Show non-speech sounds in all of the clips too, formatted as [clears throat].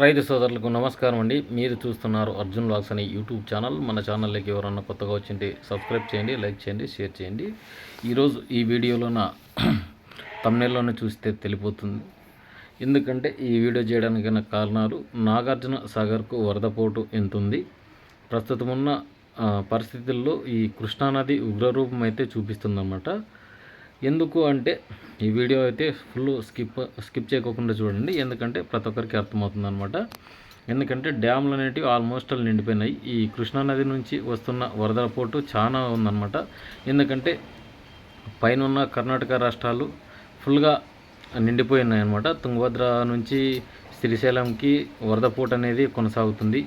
రైతు సోదరులకు నమస్కారం అండి. మీరు చూస్తున్నారు అర్జున్ లాగ్స్ అనే యూట్యూబ్ ఛానల్. మన ఛానల్లోకి ఎవరన్నా కొత్తగా వచ్చింటే సబ్స్క్రైబ్ చేయండి లైక్ చేయండి షేర్ చేయండి. ఈరోజు ఈ వీడియోలో నా [clears throat] తమ్నెల్లోనే చూస్తే తెలిపోతుంది. ఎందుకంటే ఈ వీడియో చేయడానికి గల కారణాలు నాగార్జున సాగర్కు వరద పోటు ఎంత ఉంది ప్రస్తుతం ఉన్న పరిస్థితుల్లో ఈ కృష్ణానది ఉగ్రరూపం అయితే చూపిస్తుందన్నమాట. ఎందుకు అంటే ఈ వీడియో అయితే ఫుల్ స్కిప్ స్కిప్ చేయకోకుండా చూడండి. ఎందుకంటే ప్రతి ఒక్కరికి అర్థమవుతుంది అనమాట ఎందుకంటే డ్యామ్లు అనేటివి ఆల్మోస్ట్ ఆల్ నిండిపోయినాయి. ఈ కృష్ణానది నుంచి వస్తున్న వరదల పోటు చాలా ఉందన్నమాట. ఎందుకంటే పైన ఉన్న కర్ణాటక రాష్ట్రాలు ఫుల్గా నిండిపోయినాయి అనమాట తుంగభద్ర నుంచి శ్రీశైలంకి వరద పోటు అనేది కొనసాగుతుంది.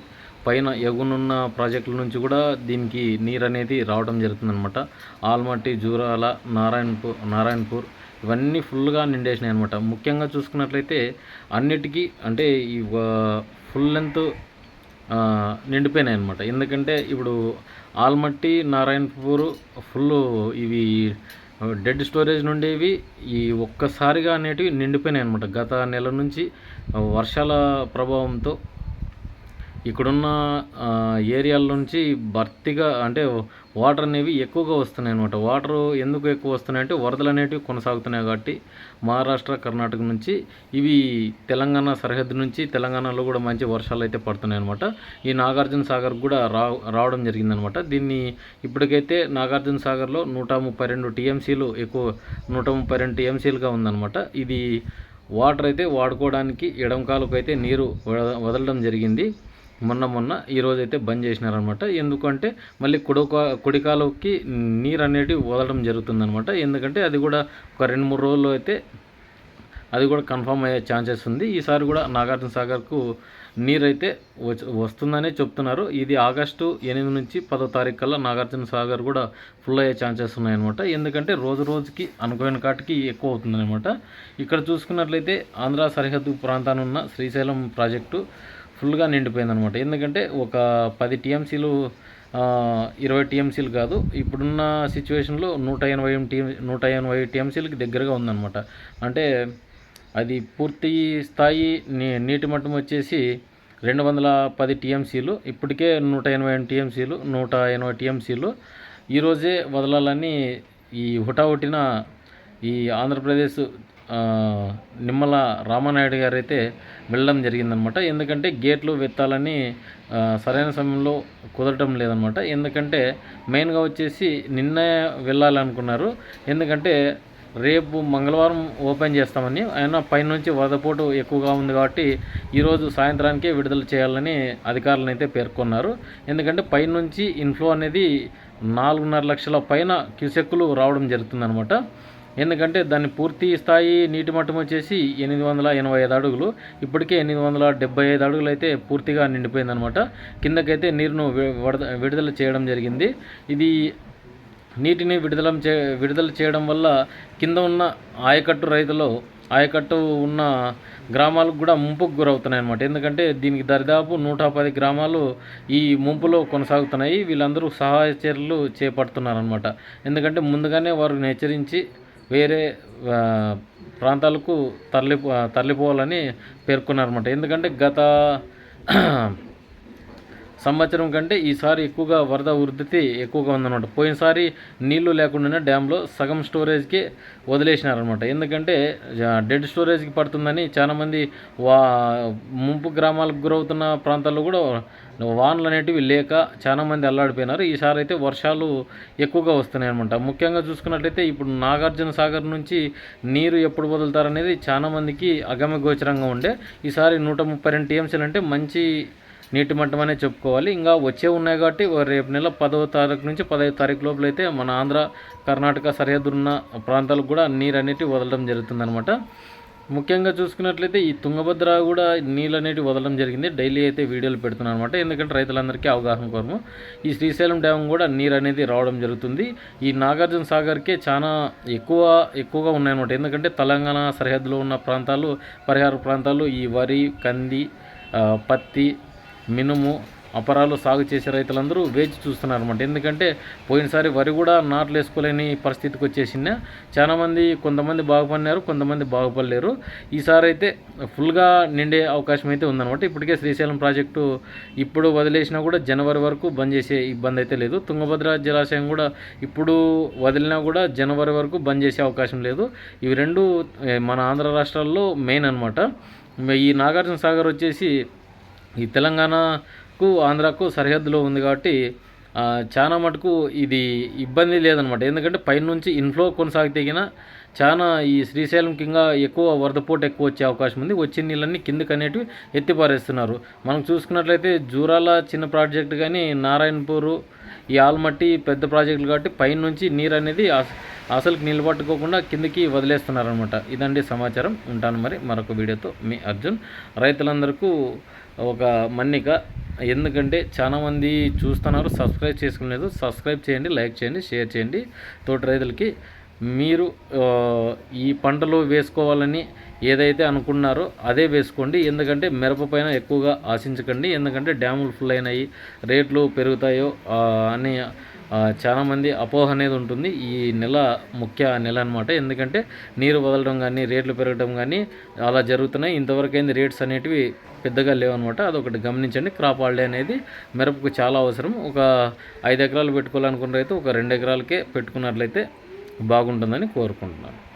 పైన ఎగునున్న ప్రాజెక్టుల నుంచి కూడా దీనికి నీరు అనేది రావడం జరుగుతుందన్నమాట. ఆల్మట్టి జూరాల నారాయణపూర్ నారాయణపూర్ ఇవన్నీ ఫుల్గా నిండేసినాయి అనమాట ముఖ్యంగా చూసుకున్నట్లయితే అన్నిటికీ అంటే ఈ ఫుల్ లెంత్ నిండిపోయినాయి అనమాట ఎందుకంటే ఇప్పుడు ఆల్మట్టి నారాయణపూర్ ఫుల్ ఇవి డెడ్ స్టోరేజ్ నుండేవి ఈ ఒక్కసారిగా అనేటివి నిండిపోయినాయి అనమాట గత నెల నుంచి వర్షాల ప్రభావంతో ఇక్కడున్న ఏరియాల నుంచి భర్తీగా అంటే వాటర్ అనేవి ఎక్కువగా వస్తున్నాయి అనమాట వాటర్ ఎందుకు ఎక్కువ వస్తున్నాయి అంటే వరదలు అనేటివి కొనసాగుతున్నాయి కాబట్టి మహారాష్ట్ర కర్ణాటక నుంచి ఇవి తెలంగాణ సరిహద్దు నుంచి తెలంగాణలో కూడా మంచి వర్షాలు అయితే పడుతున్నాయి అనమాట ఈ నాగార్జున సాగర్ కూడా రా రావడం జరిగిందనమాట దీన్ని ఇప్పటికైతే నాగార్జున సాగర్లో నూట ముప్పై రెండు టీఎంసీలు ఎక్కువ నూట ముప్పై రెండు టీఎంసీలుగా ఉందన్నమాట. ఇది వాటర్ అయితే వాడుకోవడానికి ఎడంకాలకు అయితే నీరు వద- వదలడం జరిగింది. మొన్న మొన్న ఈ అయితే బంద్ చేసినారనమాట ఎందుకంటే మళ్ళీ కుడక కుడికాలుకి నీరు అనేటివి వదలడం జరుగుతుందనమాట ఎందుకంటే అది కూడా ఒక రెండు మూడు రోజుల్లో అయితే అది కూడా కన్ఫర్మ్ అయ్యే ఛాన్సెస్ ఉంది. ఈసారి కూడా నాగార్జున సాగర్కు నీరు అయితే వస్తుందనే చెప్తున్నారు. ఇది ఆగస్టు ఎనిమిది నుంచి పదో తారీఖు కల్లా నాగార్జున సాగర్ కూడా ఫుల్ అయ్యే ఛాన్సెస్ ఉన్నాయన్నమాట. ఎందుకంటే రోజు రోజుకి అనుకోని కాటికి ఎక్కువ అవుతుందన్నమాట. ఇక్కడ చూసుకున్నట్లయితే ఆంధ్ర సరిహద్దు ప్రాంతాన్ని ఉన్న శ్రీశైలం ప్రాజెక్టు ఫుల్గా నిండిపోయిందనమాట. ఎందుకంటే ఒక పది టీఎంసీలు ఇరవై టీఎంసీలు కాదు ఇప్పుడున్న సిచ్యువేషన్లో నూట ఎనభై టీ నూట ఎనభై టీఎంసీలకు దగ్గరగా ఉందన్నమాట అంటే అది పూర్తి స్థాయి నీ నీటి మట్టం వచ్చేసి రెండు వందల పది టీఎంసీలు ఇప్పటికే నూట ఎనభై టీఎంసీలు నూట ఎనభై టీఎంసీలు. ఈరోజే వదలాలని ఈ హుటాహుటిన ఈ ఆంధ్రప్రదేశ్ నిమ్మల రామానాయుడు గారు అయితే వెళ్ళడం జరిగిందనమాట. ఎందుకంటే గేట్లు వెత్తాలని సరైన సమయంలో కుదరటం లేదనమాట. ఎందుకంటే మెయిన్గా వచ్చేసి నిన్నే వెళ్ళాలనుకున్నారు. ఎందుకంటే రేపు మంగళవారం ఓపెన్ చేస్తామని ఆయన పైనుంచి వరదపోటు ఎక్కువగా ఉంది కాబట్టి ఈరోజు సాయంత్రానికే విడుదల చేయాలని అధికారులను అయితే పేర్కొన్నారు. ఎందుకంటే పైనుంచి ఇన్ఫ్లో అనేది నాలుగున్నర లక్షల పైన క్యూసెక్కులు రావడం జరుగుతుందనమాట. ఎందుకంటే దాని పూర్తి స్థాయి నీటి మట్టం వచ్చేసి ఎనిమిది వందల ఎనభై ఐదు అడుగులు ఇప్పటికే ఎనిమిది వందల డెబ్బై ఐదు అడుగులు అయితే పూర్తిగా నిండిపోయిందనమాట కిందకైతే నీరును విడుదల చేయడం జరిగింది. ఇది నీటిని విడుదల చే విడుదల చేయడం వల్ల కింద ఉన్న ఆయకట్టు రైతులు ఆయకట్టు ఉన్న గ్రామాలకు కూడా ముంపుకు గురవుతున్నాయి అన్నమాట. ఎందుకంటే దీనికి దరిదాపు నూట పది గ్రామాలు ఈ ముంపులో కొనసాగుతున్నాయి. వీళ్ళందరూ సహాయ చర్యలు చేపడుతున్నారనమాట ఎందుకంటే ముందుగానే వారిని హెచ్చరించి వేరే ప్రాంతాలకు తరలి తరలిపోవాలని పేర్కొన్నారన్నమాట. ఎందుకంటే గత సంవత్సరం కంటే ఈసారి ఎక్కువగా వరద ఉధృతి ఎక్కువగా ఉందన్నమాట. పోయినసారి నీళ్ళు లేకుండానే డ్యాంలో సగం స్టోరేజ్కి వదిలేసినారనమాట ఎందుకంటే డెడ్ స్టోరేజ్కి పడుతుందని చాలామంది వా ముంపు గ్రామాలకు గురవుతున్న ప్రాంతాల్లో కూడా వానలు అనేటివి లేక చాలామంది అల్లాడిపోయినారు. ఈసారి అయితే వర్షాలు ఎక్కువగా వస్తున్నాయి అనమాట ముఖ్యంగా చూసుకున్నట్లయితే ఇప్పుడు నాగార్జున సాగర్ నుంచి నీరు ఎప్పుడు వదులుతారనేది చాలామందికి అగమ్య గోచరంగా ఉండే. ఈసారి నూట ముప్పై రెండు టీఎంసీలు అంటే మంచి నీటి మట్టం అనే చెప్పుకోవాలి. ఇంకా వచ్చే ఉన్నాయి కాబట్టి రేపు నెల పదవ తారీఖు నుంచి పదహైదు తారీఖు లోపల అయితే మన ఆంధ్ర కర్ణాటక సరిహద్దున్న ప్రాంతాలకు కూడా నీరు అనేటివి వదలడం జరుగుతుందన్నమాట. ముఖ్యంగా చూసుకున్నట్లయితే ఈ తుంగభద్ర కూడా నీళ్ళు అనేటివి వదలడం జరిగింది. డైలీ అయితే వీడియోలు పెడుతున్నాను అనమాట ఎందుకంటే రైతులందరికీ అవగాహన కోరము. ఈ శ్రీశైలం డ్యామ్ కూడా నీరు అనేది రావడం జరుగుతుంది. ఈ నాగార్జున సాగర్కే చాలా ఎక్కువ ఎక్కువగా ఉన్నాయన్నమాట. ఎందుకంటే తెలంగాణ సరిహద్దులో ఉన్న ప్రాంతాలు పరిహార ప్రాంతాలు ఈ వరి కంది పత్తి మినుము అపరాలు సాగు చేసే రైతులందరూ వేచి చూస్తున్నారు అనమాట ఎందుకంటే పోయినసారి వరి కూడా నాట్లు వేసుకోలేని పరిస్థితికి వచ్చేసిందా. చాలామంది కొంతమంది బాగుపడినారు కొంతమంది బాగుపడలేరు. ఈసారి అయితే ఫుల్గా నిండే అవకాశం అయితే ఉందన్నమాట. ఇప్పటికే శ్రీశైలం ప్రాజెక్టు ఇప్పుడు వదిలేసినా కూడా జనవరి వరకు బంద్ చేసే ఇబ్బంది అయితే లేదు. తుంగభద్ర జలాశయం కూడా ఇప్పుడు వదిలినా కూడా జనవరి వరకు బంద్ చేసే అవకాశం లేదు. ఇవి రెండు మన ఆంధ్ర రాష్ట్రాల్లో మెయిన్ అనమాట ఈ నాగార్జున సాగర్ వచ్చేసి ఈ తెలంగాణకు ఆంధ్రాకు సరిహద్దులో ఉంది కాబట్టి చాలా మటుకు ఇది ఇబ్బంది లేదనమాట ఎందుకంటే పైనుంచి ఇన్ఫ్లో కొనసాగితేగిన చాలా ఈ శ్రీశైలం కింద ఎక్కువ వరదపోటు ఎక్కువ వచ్చే అవకాశం ఉంది. వచ్చిన నీళ్ళన్నీ కిందకి అనేటివి ఎత్తిపారేస్తున్నారు. మనం చూసుకున్నట్లయితే జూరాల చిన్న ప్రాజెక్ట్ కానీ నారాయణపూరు ఈ ఆల్మట్టి పెద్ద ప్రాజెక్టులు కాబట్టి పైనుంచి నీరు అనేది అసలుకి నిలబట్టుకోకుండా కిందకి వదిలేస్తున్నారనమాట ఇదండి సమాచారం. ఉంటాను మరి మరొక వీడియోతో. మీ అర్జున్. రైతులందరికీ ఒక మన్నిక. ఎందుకంటే చాలామంది చూస్తున్నారు సబ్స్క్రైబ్ చేసుకోలేదు. సబ్స్క్రైబ్ చేయండి లైక్ చేయండి షేర్ చేయండి. తోటి రైతులకి మీరు ఈ పంటలు వేసుకోవాలని ఏదైతే అనుకున్నారో అదే వేసుకోండి. ఎందుకంటే మిరప పైన ఎక్కువగా ఆశించకండి. ఎందుకంటే డ్యాములు ఫుల్ అయినాయి రేట్లు పెరుగుతాయో అని చాలామంది అపోహ అనేది ఉంటుంది. ఈ నెల ముఖ్య నెల అనమాట ఎందుకంటే నీరు వదలడం కానీ రేట్లు పెరగడం కానీ అలా జరుగుతున్నాయి. ఇంతవరకు అయింది రేట్స్ అనేటివి పెద్దగా లేవన్నమాట. అదొకటి గమనించండి. క్రాప్ హాలిడే అనేది మిరపకు చాలా అవసరం. ఒక ఐదు ఎకరాలు పెట్టుకోవాలనుకున్న రైతు ఒక రెండు ఎకరాలకే పెట్టుకున్నట్లయితే బాగుంటుందని కోరుకుంటున్నాను.